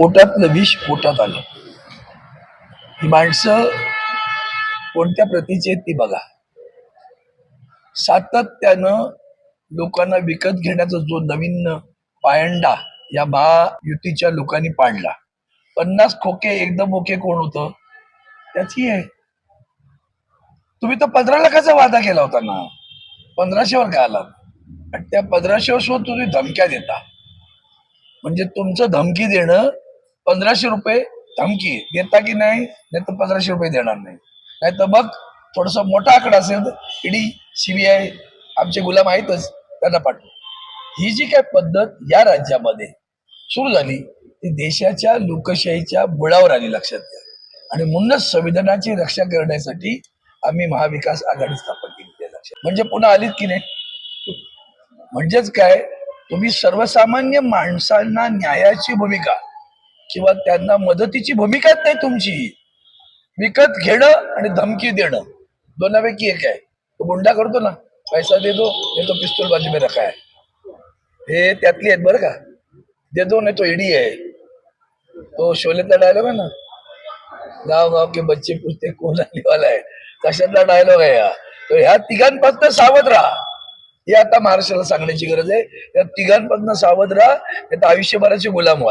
पोटातलं विष पोटात आलं. ही माणसं कोणत्या प्रतीची आहेत ती बघा. सातत्यानं लोकांना विकत घेण्याचा जो नवीन पायंडा या महायुतीच्या लोकांनी पाडला. पन्नास खोके एकदम ओके कोण होत? त्याची आहे. तुम्ही तर पंधरा लाखाचा वादा केला होता ना. पंधराशेवर का आलात आणि त्या पंधराशेवर सुद्धा तुम्ही धमक्या देता. म्हणजे तुमचं धमकी देणं पंधराशे रुपये धमकी. देता की नाही? नाही तर पंधराशे रुपये देणार नाही. नाही तर मग थोडस मोठा आकडा असेल तर ईडी सीबीआय आमचे गुलाम आहेतच त्यांना पाठवू. ही जी काय पद्धत या राज्यामध्ये सुरू झाली ती देशाच्या लोकशाहीच्या बुळावर आली लक्षात घ्या. आणि म्हणूनच संविधानाची रक्षा करण्यासाठी आम्ही महाविकास आघाडी स्थापन केली लक्षात. म्हणजे पुन्हा आलीत की नाही? म्हणजेच काय? तुम्ही सर्वसामान्य माणसांना न्यायाची भूमिका किंवा त्यांना मदतीची भूमिकाच नाही तुमची. विकत घेणं आणि धमकी देणं. दोनापैकी एक आहे. तो गुंडा करतो ना पैसा दे दो तो पिस्तूल बाजू में रखा है हे त्यातली आहेत बरं का. दे दो नाही तो ईडी आहे. तो शोलेतला डायलॉग आहे ना. गाव गाव के बच्चे पूछते कोण आने वाला आहे. कशातला डायलॉग आहे हा. तो ह्या तिघांपासून सावध राहा. हे आता महाराष्ट्राला सांगण्याची गरज आहे. या तिघांपासून सावध राहा. आयुष्यभराचे गुलाम व्हाल.